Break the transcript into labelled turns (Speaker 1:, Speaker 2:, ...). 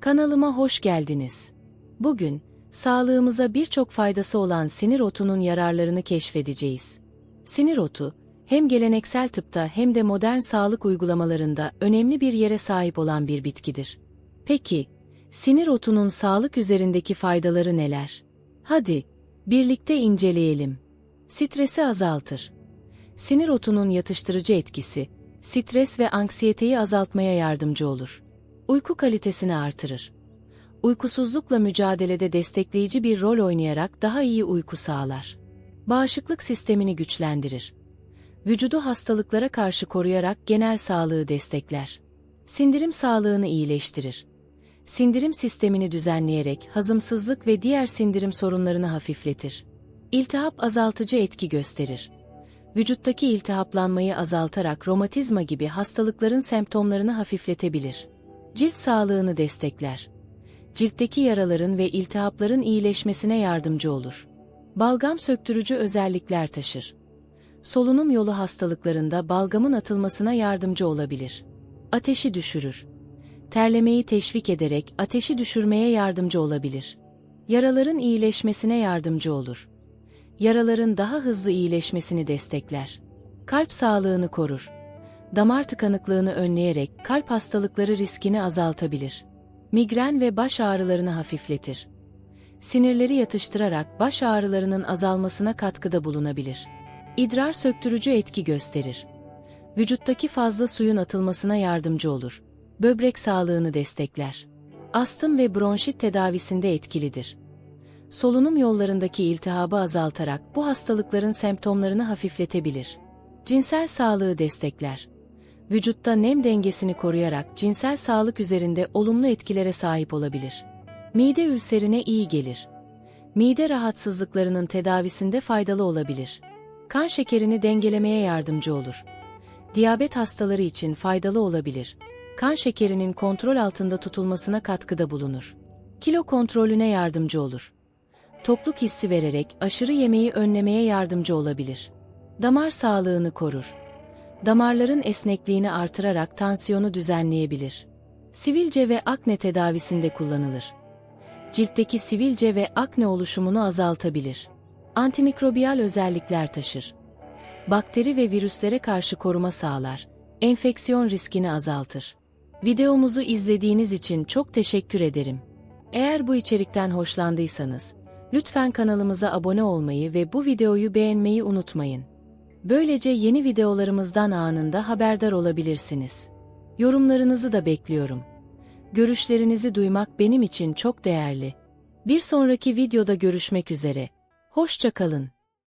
Speaker 1: Kanalıma hoş geldiniz. Bugün, sağlığımıza birçok faydası olan sinir otunun yararlarını keşfedeceğiz. Sinir otu, hem geleneksel tıpta hem de modern sağlık uygulamalarında önemli bir yere sahip olan bir bitkidir. Peki, sinir otunun sağlık üzerindeki faydaları neler? Hadi, birlikte inceleyelim. Stresi azaltır. Sinir otunun yatıştırıcı etkisi, stres ve anksiyeteyi azaltmaya yardımcı olur. Uyku kalitesini artırır. Uykusuzlukla mücadelede destekleyici bir rol oynayarak daha iyi uyku sağlar. Bağışıklık sistemini güçlendirir. Vücudu hastalıklara karşı koruyarak genel sağlığı destekler. Sindirim sağlığını iyileştirir. Sindirim sistemini düzenleyerek hazımsızlık ve diğer sindirim sorunlarını hafifletir. İltihap azaltıcı etki gösterir. Vücuttaki iltihaplanmayı azaltarak romatizma gibi hastalıkların semptomlarını hafifletebilir. Cilt sağlığını destekler. Ciltteki yaraların ve iltihapların iyileşmesine yardımcı olur. Balgam söktürücü özellikler taşır. Solunum yolu hastalıklarında balgamın atılmasına yardımcı olabilir. Ateşi düşürür. Terlemeyi teşvik ederek ateşi düşürmeye yardımcı olabilir. Yaraların iyileşmesine yardımcı olur. Yaraların daha hızlı iyileşmesini destekler. Kalp sağlığını korur damar tıkanıklığını önleyerek kalp hastalıkları riskini azaltabilir. Migren ve baş ağrılarını hafifletir. Sinirleri yatıştırarak baş ağrılarının azalmasına katkıda bulunabilir. İdrar söktürücü etki gösterir. Vücuttaki fazla suyun atılmasına yardımcı olur. Böbrek sağlığını destekler. Astım ve bronşit tedavisinde etkilidir. Solunum yollarındaki iltihabı azaltarak bu hastalıkların semptomlarını hafifletebilir. Cinsel sağlığı destekler vücutta nem dengesini koruyarak cinsel sağlık üzerinde olumlu etkilere sahip olabilir. Mide ülserine iyi gelir. Mide rahatsızlıklarının tedavisinde faydalı olabilir. Kan şekerini dengelemeye yardımcı olur. Diyabet hastaları için faydalı olabilir. Kan şekerinin kontrol altında tutulmasına katkıda bulunur. Kilo kontrolüne yardımcı olur. Tokluk hissi vererek aşırı yemeği önlemeye yardımcı olabilir. Damar sağlığını korur damarların esnekliğini artırarak tansiyonu düzenleyebilir. Sivilce ve akne tedavisinde kullanılır. Ciltteki sivilce ve akne oluşumunu azaltabilir. Antimikrobiyal özellikler taşır. Bakteri ve virüslere karşı koruma sağlar. Enfeksiyon riskini azaltır. Videomuzu izlediğiniz için çok teşekkür ederim. Eğer bu içerikten hoşlandıysanız, lütfen kanalımıza abone olmayı ve bu videoyu beğenmeyi unutmayın. Böylece yeni videolarımızdan anında haberdar olabilirsiniz. Yorumlarınızı da bekliyorum. Görüşlerinizi duymak benim için çok değerli. Bir sonraki videoda görüşmek üzere. Hoşça kalın.